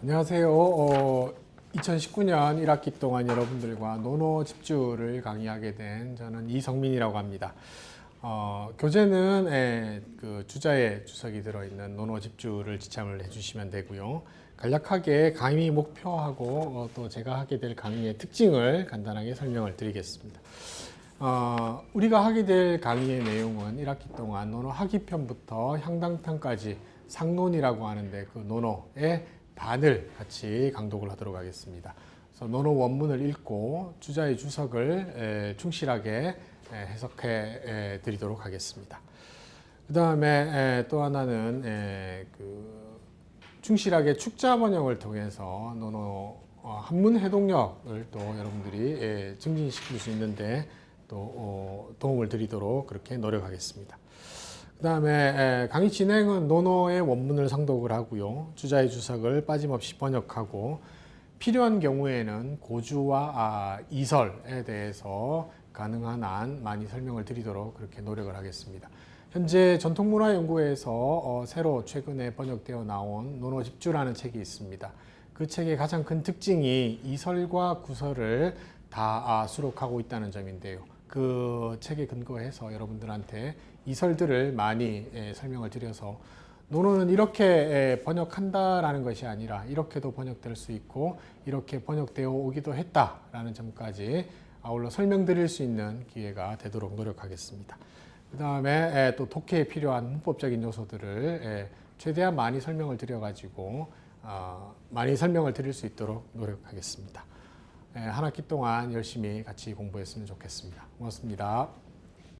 안녕하세요. 어, 2019년 1학기 동안 여러분들과 논어 집주를 강의하게 된 저는 이성민이라고 합니다. 어, 교재는 에, 그 주자의 주석이 들어있는 논어 집주를 지참을 해주시면 되고요. 간략하게 강의 목표하고 어, 또 제가 하게 될 강의의 특징을 간단하게 설명을 드리겠습니다. 어, 우리가 하게 될 강의의 내용은 1학기 동안 논어 학위편부터 향당편까지 상론이라고 하는데 그 논어의 반을 같이 강독을 하도록 하겠습니다. 그래서 논어 원문을 읽고 주자의 주석을 에, 충실하게 에, 해석해 에, 드리도록 하겠습니다. 그 다음에 또 하나는 에, 그 충실하게 축자 번역을 통해서 논어 어, 한문 해독력을 또 여러분들이 예, 증진시킬 수 있는데 또 어, 도움을 드리도록 그렇게 노력하겠습니다. 그 다음에 에, 강의 진행은 논어의 원문을 상독을 하고요. 주자의 주석을 빠짐없이 번역하고 필요한 경우에는 고주와 아, 이설에 대해서 가능한 한 많이 설명을 드리도록 그렇게 노력을 하겠습니다. 현재 전통문화연구회에서 어, 새로 최근에 번역되어 나온 논어 집주라는 책이 있습니다. 그 책의 가장 큰 특징이 이설과 구설을 다 아, 수록하고 있다는 점인데요. 그 책에 근거해서 여러분들한테 이설들을 많이 예, 설명을 드려서 논어는 이렇게 예, 번역한다라는 것이 아니라 이렇게도 번역될 수 있고 이렇게 번역되어 오기도 했다라는 점까지 아울러 설명드릴 수 있는 기회가 되도록 노력하겠습니다. 그 다음에 또 독해에 필요한 문법적인 요소들을 예, 최대한 많이 설명을 드려가지고 어, 많이 설명을 드릴 수 있도록 노력하겠습니다. 예, 한 학기 동안 열심히 같이 공부했으면 좋겠습니다. 고맙습니다.